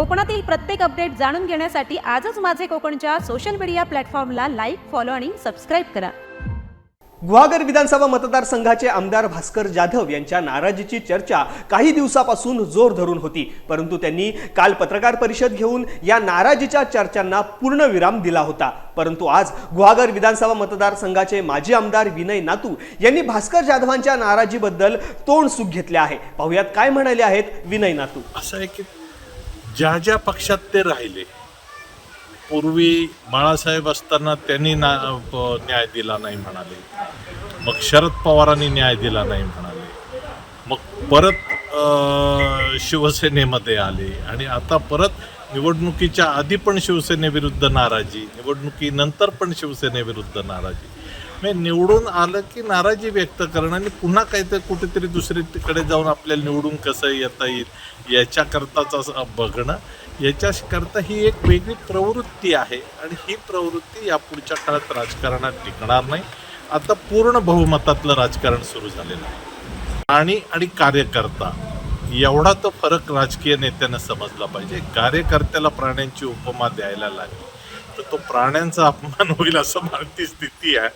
कोकणातील प्रत्येक अपडेट जाणून घेण्यासाठी आजच माझे कोकणच्या सोशल मीडिया प्लॅटफॉर्मला लाईक फॉलो आणि सबस्क्राईब करा. गुहागर विधानसभा मतदारसंघाचे आमदार भास्कर जाधव यांच्या नाराजीची चर्चा काही दिवसापासून जोर धरून होती. परंतु त्यांनी काल पत्रकार परिषद घेऊन या नाराजीच्या चर्चांना पूर्णविराम दिला होता. परंतु आज गुहागर विधानसभा मतदारसंघाचे माजी आमदार विनय नातू यांनी भास्कर जाधवांच्या नाराजीबद्दल तोंड सुख घेतले आहे. पाहुयात काय म्हणाले आहेत विनय नातू. असं आहे की ज्या ज्या पक्षात ते राहिले पूर्वी बाळासाहेब असताना त्यांनी ना न्याय दिला नाही म्हणाले. मग शरद पवारांनी न्याय दिला नाही म्हणाले. मग परत शिवसेनेमध्ये आले आणि आता परत निवडणुकीच्या आधी पण शिवसेनेविरुद्ध नाराजी निवडणुकीनंतर पण शिवसेनेविरुद्ध नाराजी. म्हणजे निवडून आलं की नाराजी व्यक्त करणं आणि पुन्हा काहीतरी कुठेतरी दुसरीकडे जाऊन आपल्याला निवडून कसं येता येईल याच्याकरताच असं बघणं याच्याकरता ही एक वेगळी प्रवृत्ती आहे आणि ही प्रवृत्ती या पुढच्या काळात राजकारणात टिकणार नाही. आता पूर्ण बहुमतातलं राजकारण सुरू झालेलं आहे. आणि आणि कार्यकर्ता एवढा तो फरक राजकीय नेत्यानं समजला पाहिजे. कार्यकर्त्याला प्राण्यांची उपमा द्यायला लागली. तर तो प्राण्यांचा अपमान होईल असं मानती स्थिती आहे.